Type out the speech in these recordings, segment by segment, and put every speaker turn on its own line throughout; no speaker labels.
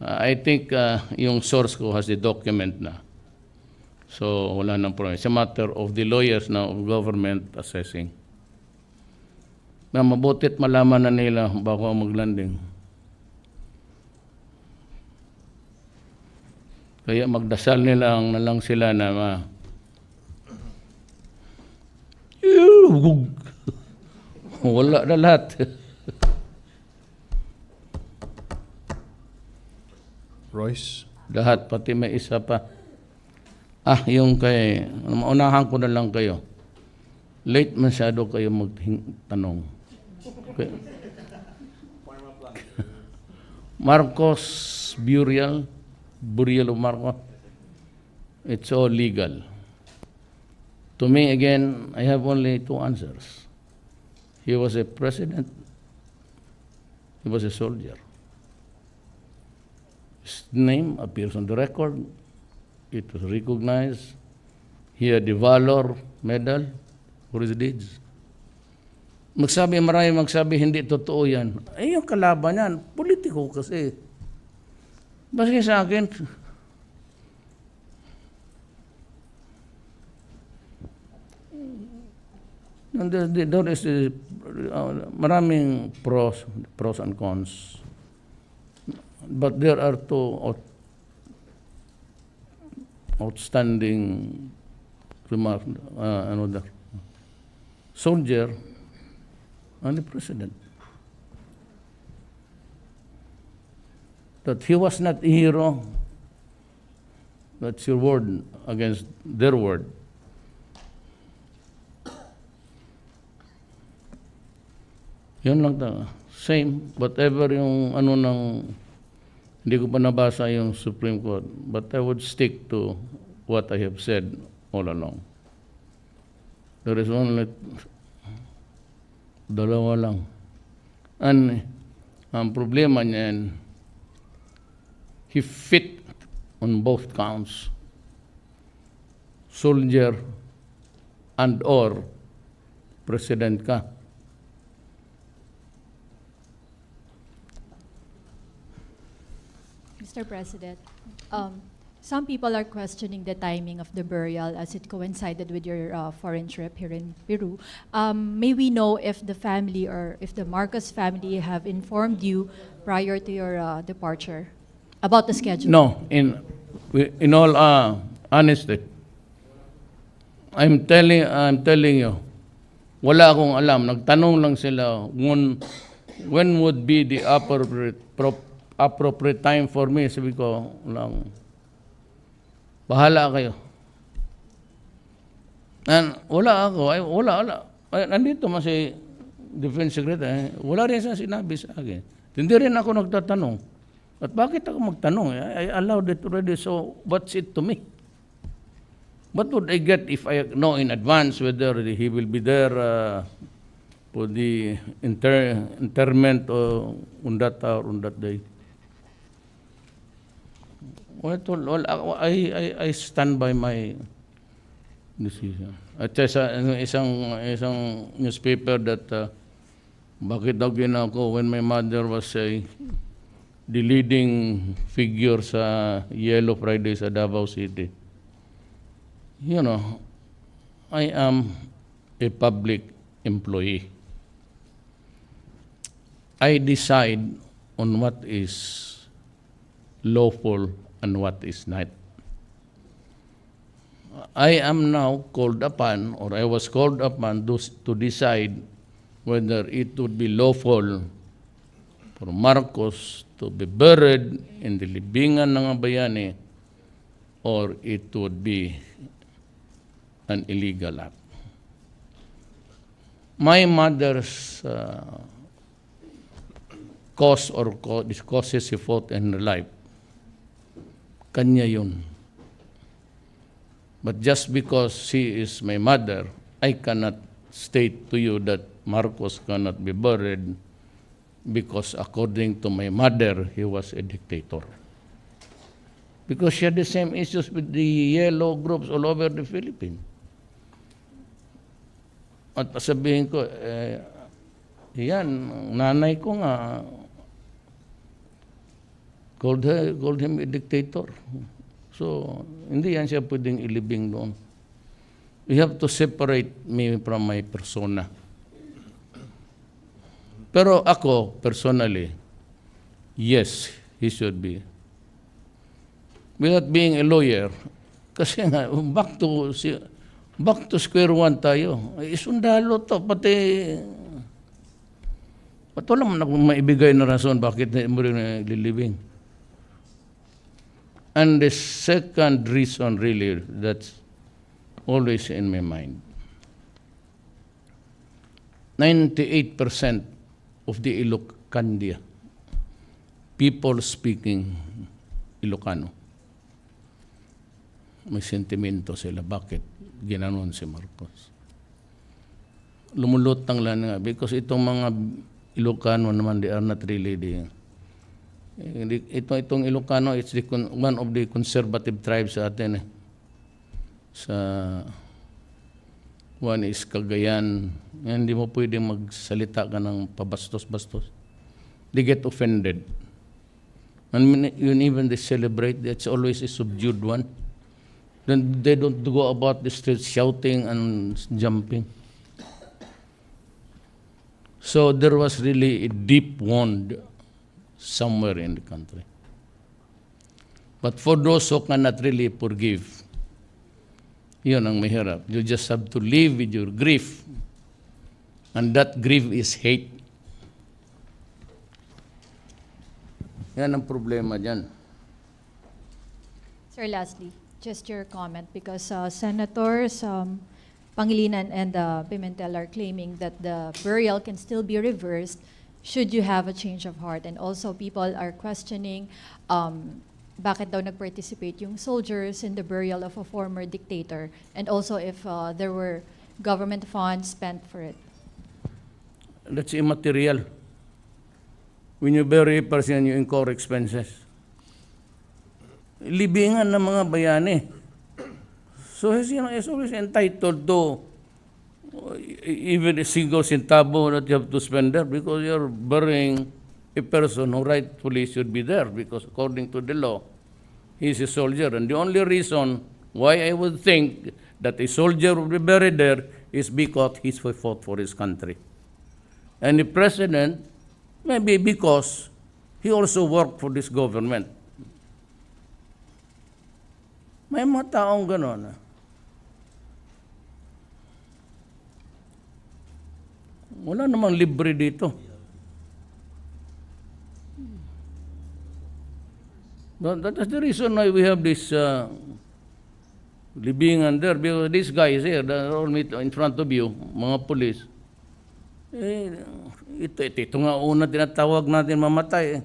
Uh, I think uh, yung source ko has the document na. So, wala nang problem. It's a matter of the lawyers now of government assessing. Na mabutit malaman na nila bago maglanding. Kaya magdasal nila ang na lang sila na ma. Wala na lahat.
Royce?
Lahat, pati may isa pa. Ah, yung kay, unahan ko na lang kayo. Late masyado kayo magtanong. Okay. Marcos Burial, Burial of Marcos, it's all legal. To me, again, I have only two answers. He was a president, he was a soldier. His name appears on the record. It was recognized. He had the Valor Medal for his deeds. Magsabi, marami magsabi, hindi totoo yan. Eh, yung kalaban yan, politiko kasi. Basta sa akin, And there, there is uh, maraming pros, pros and cons. But there are two out, outstanding remarks. Uh, another soldier and the president. That he was not a hero. That's your word against their word. Yun lang ta. Same, whatever yung ano ng, hindi ko pa nabasa yung Supreme Court, but I would stick to what I have said all along. There is only dalawa lang. And ang problema niyan, he fit on both counts. Soldier and or president ka.
Mr. President, um, some people are questioning the timing of the burial as it coincided with your uh, foreign trip here in Peru. Um, may we know if the family or if the Marcos family have informed you prior to your uh, departure about the schedule?
No, in in all uh, honesty, I'm telling I'm telling you, wala akong alam. Nagtanong lang sila when when would be the appropriate pro- appropriate time for me. Sabi ko lang, bahala kayo. And wala ako, ay, wala, wala. Ay, nandito man si Defense Secretary, wala rin siya sinabi sa akin. Hindi rin ako nagtatanong. At bakit ako magtanong? I, I allowed it already, so what's it to me? What would I get if I know in advance whether he will be there uh, for the inter interment uh, on that hour, on that day? Well, well, I, I, I stand by my decision. At sa ano, isang, isang newspaper that uh, bakit daw ginawa ko when my mother was a the leading figure sa Yellow Friday sa Davao City. You know, I am a public employee. I decide on what is lawful and what is not. I am now called upon, or I was called upon to, to decide whether it would be lawful for Marcos to be buried in the libingan ng bayani or it would be an illegal act. My mother's uh, cause or these causes she fought in her life, kanya yun. But just because she is my mother, I cannot state to you that Marcos cannot be buried because according to my mother, he was a dictator. Because she had the same issues with the yellow groups all over the Philippines. At sabihin ko, eh, yan, nanay ko nga, called, her, called him a dictator. So, hindi yan siya pwedeng ilibing doon. We have to separate me from my persona. Pero ako, personally, yes, he should be. Without being a lawyer, kasi nga, back to, back to square one tayo. Eh, sundalo to, pati, pati wala man akong maibigay na rason bakit na mo rin na lilibing. And the second reason really that's always in my mind. 98% of the Ilocandia, people speaking Ilocano. May sentimento sila. Bakit ginanon si Marcos? Lumulutang lang nga. Because itong mga Ilocano naman, they are not really the... Ito, itong Ilocano, it's the, one of the conservative tribes sa atin. Eh. Sa one is Cagayan. Yan, Hindi mo pwedeng magsalita ka ng pabastos-bastos. They get offended. And even they celebrate, that's always a subdued one. Then they don't go about the streets shouting and jumping. So there was really a deep wound somewhere in the country. But for those who cannot really forgive, yun ang mahirap. You just have to live with your grief. And that grief is hate. Yan ang problema dyan.
Sir, lastly, just your comment because uh, Senators um, Pangilinan and uh, Pimentel are claiming that the burial can still be reversed should you have a change of heart. And also people are questioning um, bakit daw nag-participate yung soldiers in the burial of a former dictator and also if uh, there were government funds spent for it.
That's immaterial. When you bury a person, you incur expenses. Libingan ng mga bayani. So he's, you know, he's always entitled to even a single centavo that you have to spend there because you're burying a person who rightfully should be there because according to the law, he's a soldier. And the only reason why I would think that a soldier would be buried there is because he's fought for his country. And the president, maybe because he also worked for this government. May mga taong gano'n. ah. Wala namang libre dito. That, that is the reason why we have this uh, libingan there because these guys here, that all meet in front of you, mga police, eh, ito, ito, ito nga una tinatawag natin mamatay. Eh.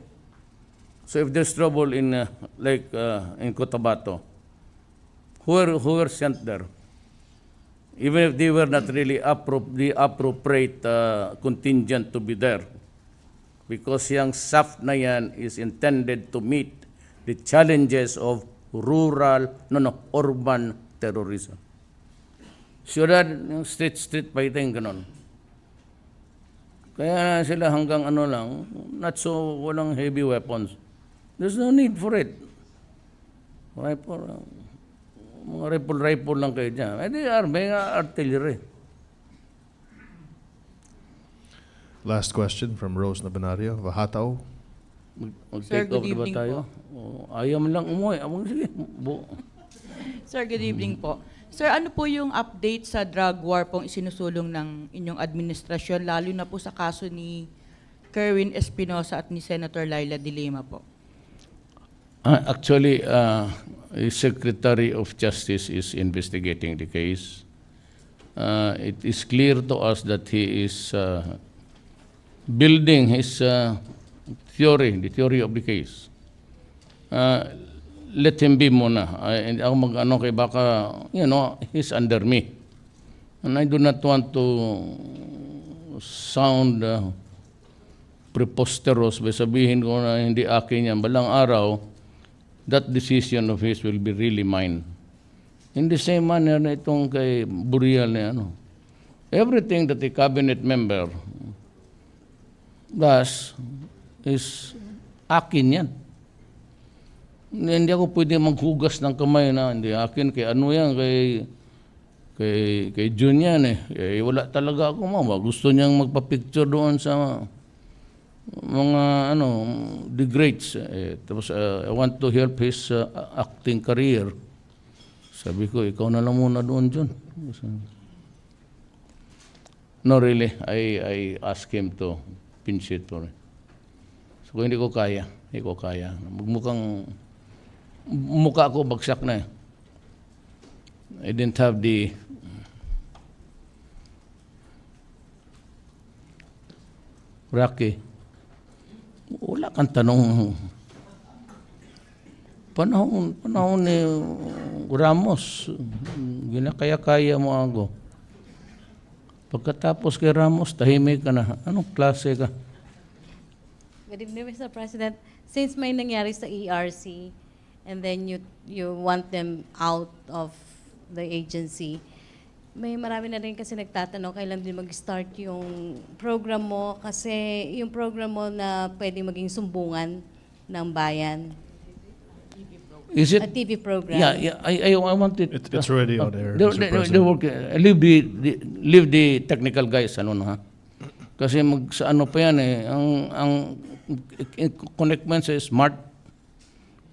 So if there's trouble in, uh, like, uh, in Cotabato, who were, who were sent there? Even if they were not really appro- the appropriate uh, contingent to be there. Because yung SAF na yan is intended to meet the challenges of rural, no, no, urban terrorism. Siyudad, yung street, street fighting, ganon. Kaya sila hanggang ano lang, not so walang heavy weapons. There's no need for it. Rifle, uh, mga rifle-rifle lang kayo dyan. Eh, di army, nga artillery.
Last question from Rose Nabanario, Vahatao.
Mag-
Sir,
Mag-take
good
over ba
evening
tayo? O, ayaw mo lang umuwi. Abang sige. Bu-
Sir, good evening po. Sir, ano po yung update sa drug war pong isinusulong ng inyong administrasyon, lalo na po sa kaso ni Kerwin Espinosa at ni Senator Laila De Lima po?
Uh, actually, uh, the Secretary of Justice is investigating the case. Uh, it is clear to us that he is uh, building his uh, theory, the theory of the case. Uh, let him be muna. Hindi ako mag-ano kay baka, you know, he's under me. And I do not want to sound uh, preposterous by sabihin ko na hindi akin yan. Balang araw, that decision of his will be really mine. In the same manner na itong kay Burial na ano. Everything that a cabinet member does is akin yan. Hindi, ako pwede maghugas ng kamay na hindi akin kay ano yan kay kay kay Jun yan eh. eh wala talaga ako mama. Gusto niyang magpa-picture doon sa mga ano greats eh, tapos uh, I want to help his uh, acting career. Sabi ko ikaw na lang muna doon Jun. No really, I I asked him to pinch it for me. So kung hindi ko kaya, hindi ko kaya. Magmukhang mukha ko bagsak na eh. I didn't have the Rocky, wala kang tanong. Panahon, panahon ni Ramos, ginakaya-kaya mo ako. Pagkatapos kay Ramos, tahimik ka na. Anong klase ka?
Good evening, Mr. President. Since may nangyari sa ERC, and then you, you want them out of the agency, may marami na rin kasi nagtatanong kailan din mag-start yung program mo kasi yung program mo na pwede maging sumbungan ng bayan.
Is
A
it?
TV program.
Yeah, yeah I, I, I want it.
It- it's already on air,
The,
Mr.
the, the,
President.
work, uh, leave the, the, leave the technical guys, ano na ha? Kasi mag, sa ano pa yan eh, ang, ang connect mo yan sa smart.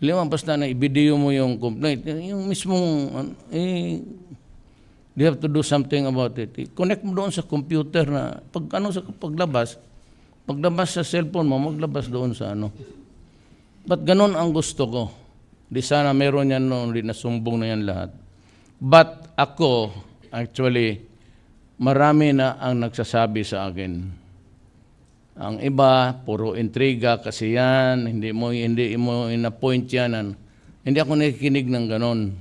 Lima, basta na i-video mo yung complaint. Yung mismong, eh, you have to do something about it. I-connect mo doon sa computer na, pag ano sa paglabas, paglabas sa cellphone mo, maglabas doon sa ano. But ganun ang gusto ko. Di sana meron yan noon, di nasumbong na yan lahat. But ako, actually, marami na ang nagsasabi sa akin. Ang iba, puro intriga kasi yan, hindi mo, hindi mo ina-point yan. An- Hindi ako nakikinig ng ganon.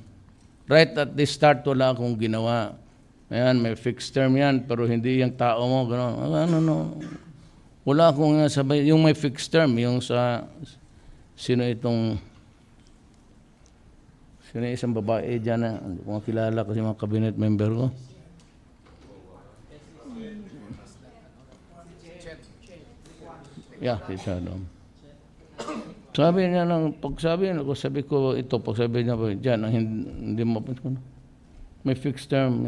Right at the start, wala akong ginawa. Ayan, may fixed term yan, pero hindi yung tao mo, ganon. Ano, no. Wala akong nga sabay. Yung may fixed term, yung sa, sino itong, sino isang babae dyan na, hindi ko kilala kasi mga cabinet member ko. Yeah, si Shalom. Sabi niya lang, pag sabi niya, sabi ko ito, pag sabi niya, dyan, ang hindi, hindi mo, may fixed term.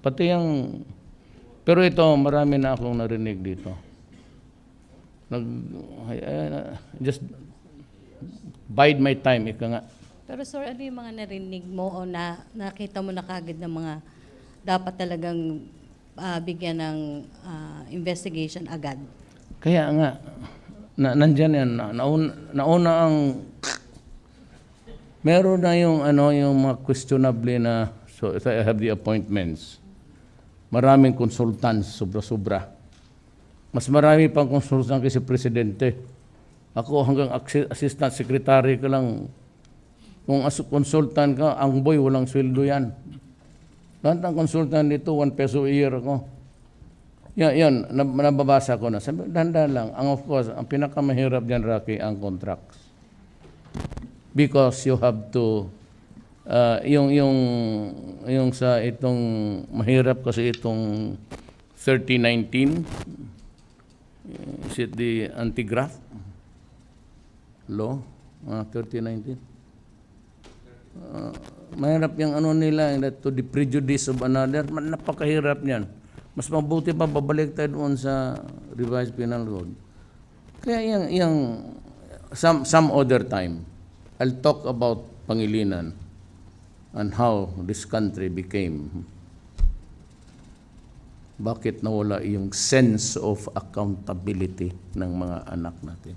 Pati yung, pero ito, marami na akong narinig dito. Nag, ay, ay, just bide my time, ika nga.
Pero sir, ano yung mga narinig mo o na nakita mo na kagad ng mga dapat talagang ah, bigyan ng ah, investigation agad?
Kaya nga, na, nandyan yan, na, nauna, nauna ang, meron na yung, ano, yung mga questionable na, so I have the appointments, maraming consultants, sobra-sobra. Mas marami pang consultant kasi presidente. Ako hanggang assi- assistant secretary ka lang. Kung as consultant ka, ang boy, walang sweldo yan. Lahat ng consultant dito, one peso a year ako. Yan nab- nababasa ko na. Sabi, dahan lang. Ang of course, ang pinakamahirap dyan, Rocky, ang contracts. Because you have to, uh, yung, yung, yung sa itong, mahirap kasi itong 3019, is it the anti-graft law? Uh, 3019? Uh, mahirap yung ano nila, that to the prejudice of another. Napakahirap niyan. Mas mabuti pa babalik tayo doon sa revised penal code. Kaya yung, yung some, some other time, I'll talk about Pangilinan and how this country became bakit nawala yung sense of accountability ng mga anak natin.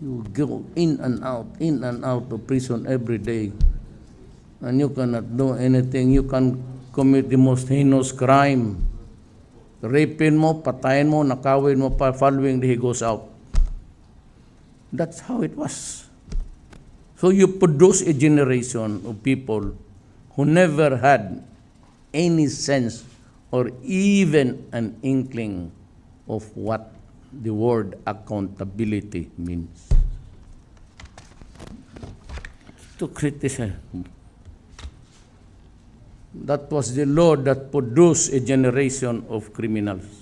You go in and out, in and out of prison every day. And you cannot do anything. You can commit the most heinous crime. Rapin mo, patayin mo, nakawin mo pa, following day he goes out. That's how it was. So you produce a generation of people who never had any sense or even an inkling of what the word accountability means. To criticize. That was the Lord that produced a generation of criminals.